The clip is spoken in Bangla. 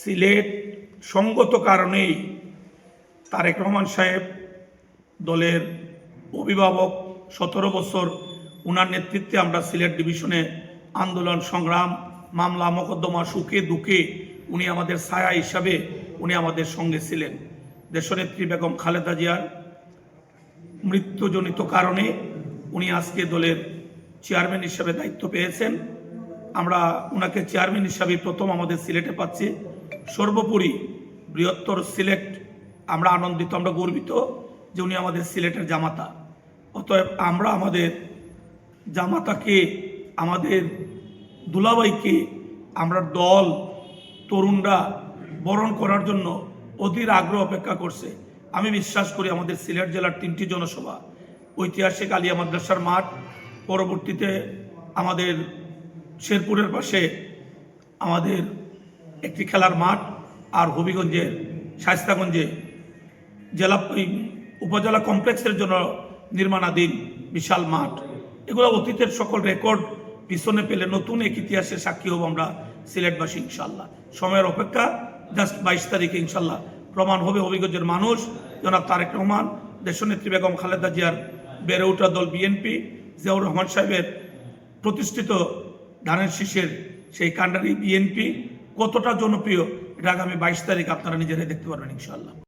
সিলেট সঙ্গত কারণেই তারেক রহমান সাহেব দলের অভিভাবক সতেরো বছর উনার নেতৃত্বে আমরা সিলেট ডিভিশনে আন্দোলন, সংগ্রাম, মামলা, মোকদ্দমা, সুখে দুঃখে উনি আমাদের ছায়া হিসাবে উনি আমাদের সঙ্গে ছিলেন। দেশনেত্রী বেগম খালেদা জিয়ার মৃত্যুজনিত কারণে উনি আজকে দলের চেয়ারম্যান হিসাবে দায়িত্ব পেয়েছেন। আমরা ওনাকে চেয়ারম্যান হিসাবে প্রথম আমাদের সিলেটে পাচ্ছি। সর্বোপরি বৃহত্তর সিলেট, আমরা আনন্দিত, আমরা গর্বিত যে উনি আমাদের সিলেটের জামাতা। অতএব আমরা আমাদের জামাতাকে, আমাদের দুলাবাইকে আমরা দল, তরুণরা বরণ করার জন্য অধীর আগ্রহ অপেক্ষা করছে। আমি বিশ্বাস করি আমাদের সিলেট জেলার তিনটি জনসভা, ঐতিহাসিক আলিয়া মাদ্রাসার মাঠ, পরবর্তীতে আমাদের শেরপুরের পাশে আমাদের একটি খেলার মাঠ আর হবিগঞ্জের শায়স্তাগঞ্জে জেলা উপজেলা কমপ্লেক্সের জন্য নির্মাণাধীন বিশাল মাঠ। এগুলো অতীতের সকল রেকর্ড পিছনে পেলে নতুন এক ইতিহাসের সাক্ষী হব আমরা সিলেটবাসী ইনশাল্লাহ সময়ের অপেক্ষা, জাস্ট বাইশ তারিখে ইনশাল্লাহ প্রমাণ হবে হবিগঞ্জের মানুষ। জনাব তারেক রহমান, দেশনেত্রী বেগম খালেদা জিয়ার বেড়ে ওঠা দল বিএনপি, জিয়াউর রহমান সাহেবের প্রতিষ্ঠিত ধানের শীষের সেই কাণ্ডারি বিএনপি কতটা জনপ্রিয় এটা আগামী বাইশ তারিখ আপনারা নিজেরাই দেখতে পারবেন ইনশাল্লাহ